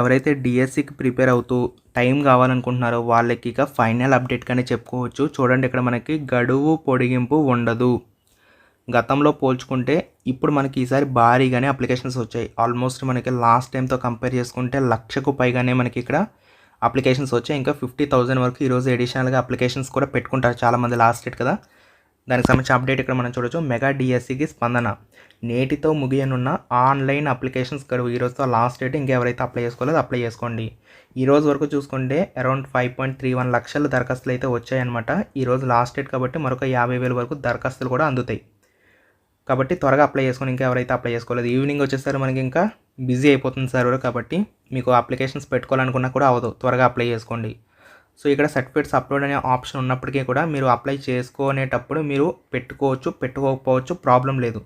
ఎవరైతే డిఎస్సికి ప్రిపేర్ అవుతూ టైం కావాలనుకుంటున్నారో వాళ్ళకి ఇక ఫైనల్ అప్డేట్ కానీ చెప్పుకోవచ్చు. చూడండి ఇక్కడ మనకి గడువు పొడిగింపు ఉండదు. గతంలో పోల్చుకుంటే ఇప్పుడు మనకి ఈసారి భారీగానే అప్లికేషన్స్ వచ్చాయి. ఆల్మోస్ట్ మనకి లాస్ట్ టైంతో కంపేర్ చేసుకుంటే లక్షకు పైగానే మనకి ఇక్కడ అప్లికేషన్స్ వచ్చాయి. ఇంకా ఫిఫ్టీ థౌజండ్ వరకు ఈరోజు ఎడిషనల్గా అప్లికేషన్స్ కూడా పెట్టుకుంటారు చాలామంది లాస్ట్ డేట్ కదా. దానికి సంబంధించిన అప్డేట్ ఇక్కడ మనం చూడొచ్చు. మెగా డిఎస్సికి స్పందన. నేటితో ముగియనున్న ఆన్లైన్ అప్లికేషన్స్ గడువు. ఈరోజుతో లాస్ట్ డేట్ ఇంకెవరైతే అప్లై చేసుకోలేదో అప్లై చేసుకోండి. ఈ రోజు వరకు చూసుకుంటే around five point three one లక్షల దరఖాస్తులు అయితే వచ్చాయన్నమాట ఈరోజు లాస్ట్ డేట్ కాబట్టి మరొక యాభై వేల వరకు దరఖాస్తులు కూడా అందుతాయి. కాబట్టి త్వరగా అప్లై చేసుకుని ఇంకా ఎవరైతే అప్లై చేసుకోలేదు. ఈవినింగ్ వచ్చేసరికి మనకి ఇంకా బిజీ అయిపోతుంది సర్వర్ కాబట్టి మీకు అప్లికేషన్స్ పెట్టుకోవాలనుకున్నా కూడా అవదు త్వరగా అప్లై చేసుకోండి. సో ఇక్కడ సర్టిఫికేట్స్ అప్లోడ్ అనే ఆప్షన్ ఉన్నప్పటికీ కూడా మీరు అప్లై చేసుకునేటప్పుడు మీరు పెట్టుకోవచ్చు పెట్టుకోకపోవచ్చు ప్రాబ్లం లేదు.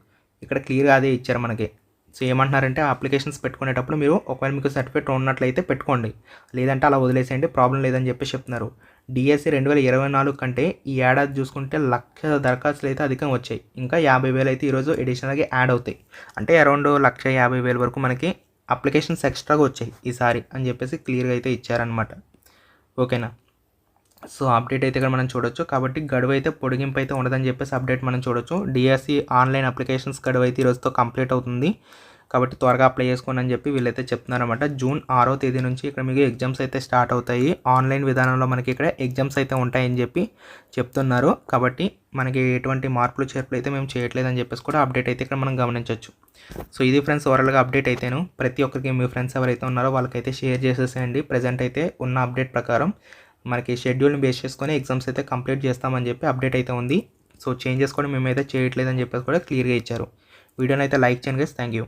ఇక్కడ క్లియర్గా అదే ఇచ్చారు మనకి. సో ఏమంటున్నారంటే అప్లికేషన్స్ పెట్టుకునేటప్పుడు మీరు ఒకవేళ మీకు సర్టిఫికేట్ ఉన్నట్లయితే పెట్టుకోండి. లేదంటే అలా వదిలేసేయండి ప్రాబ్లం లేదని చెప్పి చెప్తున్నారు. డిఎస్సి రెండు వేల ఇరవై నాలుగు కంటే ఈ ఏడాది చూసుకుంటే లక్ష దరఖాస్తులు అయితే అధికం వచ్చాయి. ఇంకా యాభై వేలు అయితే ఈరోజు ఎడిషనల్గా యాడ్ అవుతాయి. అంటే అరౌండ్ లక్ష యాభై వేల వరకు మనకి అప్లికేషన్స్ ఎక్స్ట్రాగా వచ్చాయి ఈసారి అని చెప్పేసి క్లియర్గా అయితే ఇచ్చారనమాట ఓకేనా? సో అప్డేట్ అయితే ఇక్కడ మనం చూడొచ్చు. కాబట్టి గడువు అయితే పొడిగింపు అయితే ఉండదని చెప్పేసి అప్డేట్ మనం చూడొచ్చు. డిఎస్సి ఆన్లైన్ అప్లికేషన్స్ గడువు అయితే ఈరోజుతో కంప్లీట్ అవుతుంది. కాబట్టి త్వరగా అప్లై చేసుకోండి అని చెప్పి వీళ్ళైతే చెప్తున్నారన్నమాట. జూన్ ఆరో తేదీ నుంచి ఇక్కడ మీకు ఎగ్జామ్స్ అయితే స్టార్ట్ అవుతాయి. ఆన్లైన్ విధానంలో మనకి ఇక్కడ ఎగ్జామ్స్ అయితే ఉంటాయని చెప్పి చెప్తున్నారు. కాబట్టి మనకి ఎటువంటి మార్పులు చేర్పులు అయితే మేము చేయట్లేదని చెప్పేసి కూడా అప్డేట్ అయితే ఇక్కడ మనం గమనించవచ్చు సో ఇది ఫ్రెండ్స్ ఓవరాల్గా అప్డేట్ అయితేను. ప్రతి ఒక్కరికి మీ ఫ్రెండ్స్ ఎవరైతే ఉన్నారో వాళ్ళకైతే షేర్ చేసేసేయండి. ప్రజెంట్ అయితే ఉన్న అప్డేట్ ప్రకారం మనకి షెడ్యూల్ని బేస్ చేసుకొని ఎగ్జామ్స్ అయితే కంప్లీట్ చేస్తామని చెప్పి అప్డేట్ అయితే ఉంది. సో చేంజెస్ కూడా మేమైతే చేయట్లేదని చెప్పేసి కూడా క్లియర్గా ఇచ్చారు. వీడియోని అయితే లైక్ చేయండి గైస్ థ్యాంక్ యూ